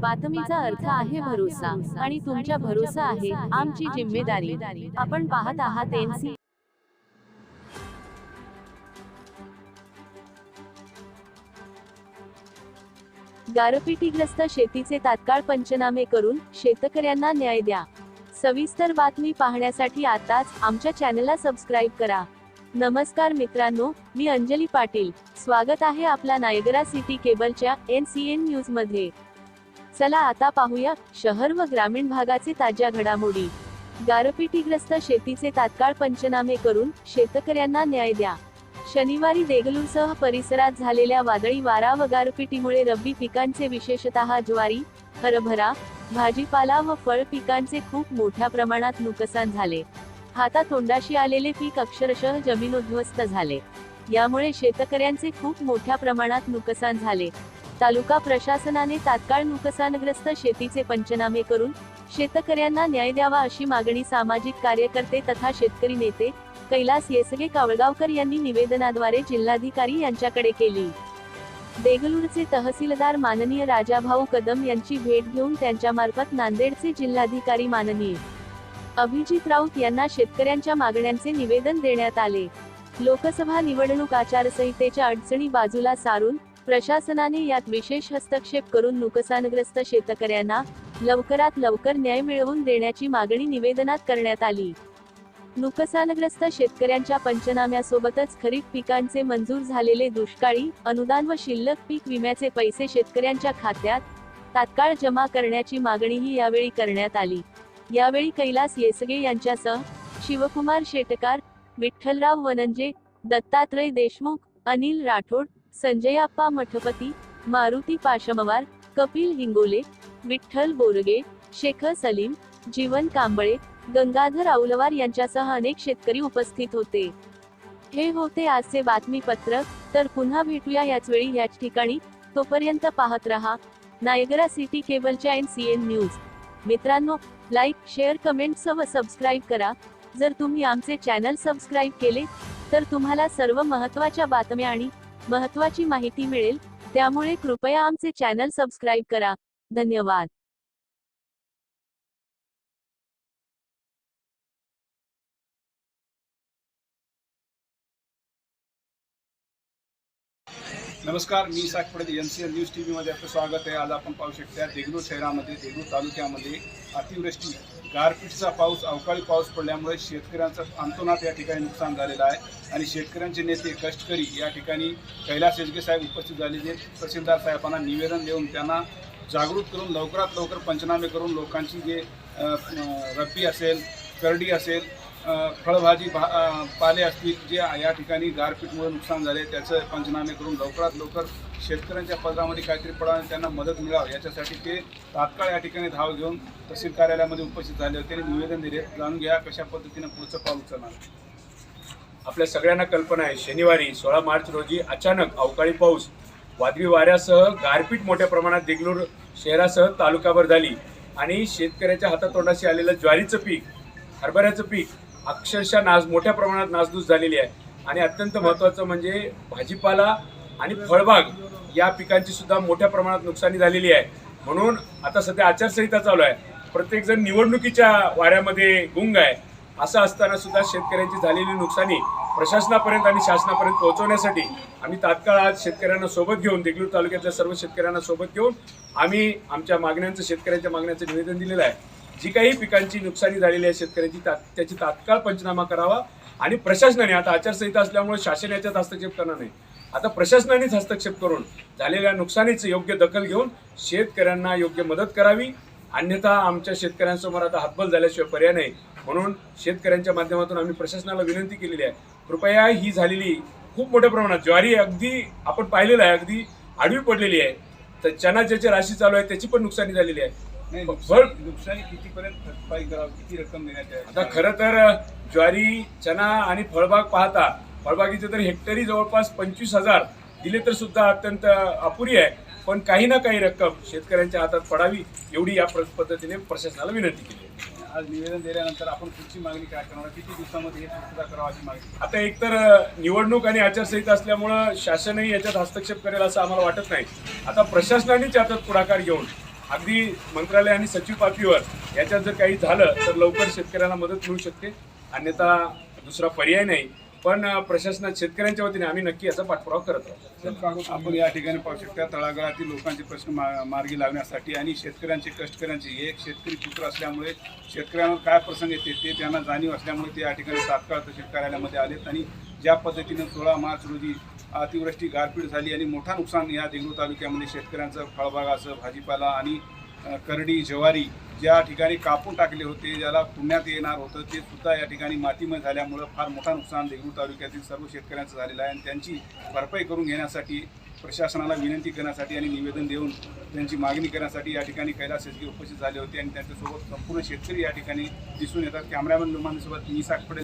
बातमीचा अर्थ आहे भरोसा आणि तुमच्या भरोसा आहे आमची जिम्मेदारी. आपण पाहत आहात एनसी. गारपिटीग्रस्त शेतीचे तात्काळ पंचनामे करून शेतकऱ्यांना न्याय द्या. सविस्तर बातमी पाहण्यासाठी आताच आमच्या चॅनलला सबस्क्राईब करा. नमस्कार मित्रांनो मी अंजली पाटील. स्वागत आहे आपला नायगरा सिटी केबलच्या एन सी एन न्यूजमध्ये चला आता पाहूया शहर व ग्रामीण भागाचे ताज्या घडामोडी. गारपिटीग्रस्त शेतीचे तात्काळ पंचनामे करून शेतकऱ्यांना न्याय द्या. शनिवारी देगलूरसह परिसरात झालेल्या वादळी वारा व गारपिटीमुळे रब्बी पिकांचे विशेषतः ज्वारी हरभरा भाजीपाला व फळ पिकांचे खूप मोठ्या प्रमाणात नुकसान झाले. हातातोंडाशी आलेले पीक अक्षरशः जमीन उद्ध्वस्त झाले. यामुळे शेतकऱ्यांचे खूप मोठ्या प्रमाणात नुकसान झाले. तालुका प्रशासनाने तात्काळ नुकसानग्रस्त शेतीचे पंचनामे करून शेतकऱ्यांना न्याय द्यावा अशी मागणी सामाजिक कार्यकर्ते तथा शेतकरी नेते कैलास येसगे कावळगावकर यांनी निवेदनाद्वारे जिल्हाधिकारी यांच्याकडे केली. देगलूरचे तहसीलदार माननीय राजाभाऊ कदम यांची भेट घेऊन त्यांच्यामार्फत नांदेडचे जिल्हाधिकारी माननीय अभिजित राऊत यांना शेतकऱ्यांच्या मागण्यांचे निवेदन देण्यात आले. लोकसभा निवडणूक आचारसंहितेच्या अडचणी बाजूला सारून प्रशासनाने यात विशेष हस्तक्षेप करून नुकसानग्रस्त शेतकऱ्यांना लवकरात लवकर न्याय मिळवून देण्याची मागणी निवेदनात करण्यात आली. नुकसानग्रस्त शेतकऱ्यांच्या पंचनाम्यासोबतच खरीप पिकांचे मंजूर झालेले दुष्काळी अनुदान व शिल्लक पीक विम्याचे पैसे शेतकऱ्यांच्या खात्यात तात्काळ जमा करण्याची मागणीही यावेळी करण्यात आली. यावेळी कैलास येसगे यांच्यासह शिवकुमार शेटकार विठ्ठलराव वनंजे दत्तात्रय देशमुख अनिल राठोड संजयाप्पा मठपती मारुती पाशमवार कपिल हिंगोले विठ्ठल बोरगे शेखर सलीम जीवन कांबळे गंगाधर औलवार यांच्यासह अनेक शेतकरी उपस्थित होते. हे होते आजचे बातमीपत्र. तर पुन्हा भेटूया याच वेळी याच ठिकाणी. तोपर्यंत पाहत रहा. नायगरा सिटी केबलच्या एन सी एन न्यूज. मित्रांनो लाईक शेअर कमेंट्स व सबस्क्राईब करा. जर तुम्ही आमचे चॅनल सबस्क्राईब केले तर तुम्हाला सर्व महत्त्वाच्या बातम्या आणि महत्त्वाची माहिती मिळेल त्यामुळे कृपया आमचे चॅनल सबस्क्राईब करा. धन्यवाद. नमस्कार मी Sakhpade N C N news T व्हीमध्ये आपलं स्वागत आहे. आज आपण पाहू शकता देगलूर शहरामध्ये देगलूर तालुक्यामध्ये अतिवृष्टी. गारपीटचा पाऊस अवकाळी पाऊस पडल्यामुळे शेतकऱ्यांचं अंतोनात या ठिकाणी नुकसान झालेलं आहे. आणि शेतकऱ्यांचे नेते कष्टकरी या ठिकाणी कैलास येजगे साहेब उपस्थित झालेले तहसीलदार साहेबांना निवेदन देऊन त्यांना जागृत करून लवकरात लवकर पंचनामे करून लोकांची जे रब्बी असेल करडी असेल फळभाजी भा पाले असतील जे या ठिकाणी गारपीटमुळे नुकसान झाले त्याचं पंचनामे करून लवकरात लवकर शेतकऱ्यांच्या पदरामध्ये काहीतरी पडा आणि त्यांना मदत मिळावी. याच्यासाठी ते तात्काळ या ठिकाणी धाव घेऊन तहसील कार्यालयामध्ये उपस्थित झाले होते. आणि निवेदन दिले. जाणून घ्या कशा पद्धतीनं पुढचं पाऊल उचलणार आपल्या सगळ्यांना कल्पना आहे. शनिवारी सोळा मार्च रोजी अचानक अवकाळी पाऊस. वादळी वाऱ्यासह गारपीट मोठ्या प्रमाणात देगलूर शहरासह तालुकाभर झाली आणि शेतकऱ्याच्या हातातोंडाशी आलेलं ज्वारीचं पीक हरभऱ्याचं पीक अक्षरशः नास मोठ्या प्रमाणात नासधूस झालेली आहे. आणि अत्यंत महत्त्वाचं म्हणजे भाजीपाला आणि फळबाग या पिकांची सुद्धा मोठ्या प्रमाणात नुकसानी झालेली आहे. म्हणून आता सध्या आचारसंहिता चालू आहे. प्रत्येकजण निवडणुकीच्या वाऱ्यामध्ये गुंग आहे. असं असताना सुद्धा शेतकऱ्यांची झालेली नुकसानी प्रशासनापर्यंत आणि शासनापर्यंत पोहोचवण्यासाठी आम्ही तात्काळ आज शेतकऱ्यांना सोबत घेऊन देगलूर तालुक्यातल्या सर्व शेतकऱ्यांना सोबत घेऊन आम्ही आमच्या मागण्यांचं शेतकऱ्यांच्या मागण्यांचं निवेदन दिलेलं आहे. जी काही पिकांची नुकसानी झालेली आहे शेतकऱ्यांची ता त्याची तात्काळ पंचनामा करावा आणि प्रशासनाने आता आचारसंहिता असल्यामुळे शासन याच्यात हस्तक्षेप करणार नाही. आता प्रशासनानेच हस्तक्षेप करून झालेल्या नुकसानीची योग्य दखल घेऊन शेतकऱ्यांना योग्य मदत करावी. अन्यथा आमच्या शेतकऱ्यांसमोर आता हातबल झाल्याशिवाय पर्याय नाही. म्हणून शेतकऱ्यांच्या माध्यमातून आम्ही प्रशासनाला विनंती केलेली आहे. कृपया ही झालेली खूप मोठ्या प्रमाणात ज्वारी अगदी आपण पाहिलेलं आहे अगदी आडवी पडलेली आहे. तर चना ज्याची राशी चालू आहे त्याची पण नुकसानी झालेली आहे. नाही फळ नुकसान नुकसानी कितीपर्यंत भरपाई करावी किती रक्कम देण्यात यावी? आता खरं तर ज्वारी चना आणि फळबाग पाहता फळबागीचे तर हेक्टरी जवळपास पंचवीस हजार दिले तर सुद्धा अत्यंत अपुरी आहे. पण काही ना काही रक्कम शेतकऱ्यांच्या हातात पडावी एवढी या पद्धतीने प्रशासनाला विनंती केली. आज निवेदन दिल्यानंतर आपण पुढची मागणी काय करणार? किती दिवसामध्ये हे पूर्तता करावं अशी मागणी? आता एकतर निवडणूक आणि आचारसंहिता असल्यामुळं शासनही याच्यात हस्तक्षेप करेल असं आम्हाला वाटत नाही. आता प्रशासनानेच याच्यात पुढाकार घेऊन अगदी मंत्रालय आणि सचिव पातळीवर याच्यात जर काही झालं तर लवकर शेतकऱ्यांना मदत मिळू शकते. अन्यथा दुसरा पर्याय नाही. पण प्रशासनात शेतकऱ्यांच्या वतीने आम्ही नक्की याचा पाठपुरावा करत राहू आपण या ठिकाणी पाहू शकता तळागाळातील लोकांचे प्रश्न मा- मार्गी लागण्यासाठी आणि शेतकऱ्यांचे कष्टकऱ्यांचे हे एक शेतकरी पुत्र असल्यामुळे शेतकऱ्यांवर काय प्रसंग येते ते त्यांना जाणीव असल्यामुळे ते या ठिकाणी तात्काळ तहसील कार्यालयामध्ये आलेत. आणि ज्या पद्धतीनं सोळा मार्च रोजी अतिवृष्टी गारपीट झाली आणि मोठा नुकसान या देगलूर तालुक्यामध्ये शेतकऱ्यांचं फळबागाचं भाजीपाला आणि करडी ज्वारी ज्या ठिकाणी कापून टाकले होते ज्याला पुण्यात येणार होतं ते सुद्धा या ठिकाणी मातीमय झाल्यामुळं फार मोठा नुकसान देगलूर तालुक्यातील सर्व शेतकऱ्यांचं झालेलं आहे. आणि त्यांची भरपाई करून घेण्यासाठी प्रशासनाला विनंती करण्यासाठी आणि निवेदन देऊन त्यांची मागणी करण्यासाठी या ठिकाणी कैलास शेतकरी उपस्थित झाले होते. आणि त्यांच्यासोबत संपूर्ण शेतकरी या ठिकाणी दिसून येतात. कॅमेरामॅन लोमांसोबत मी साखपडे.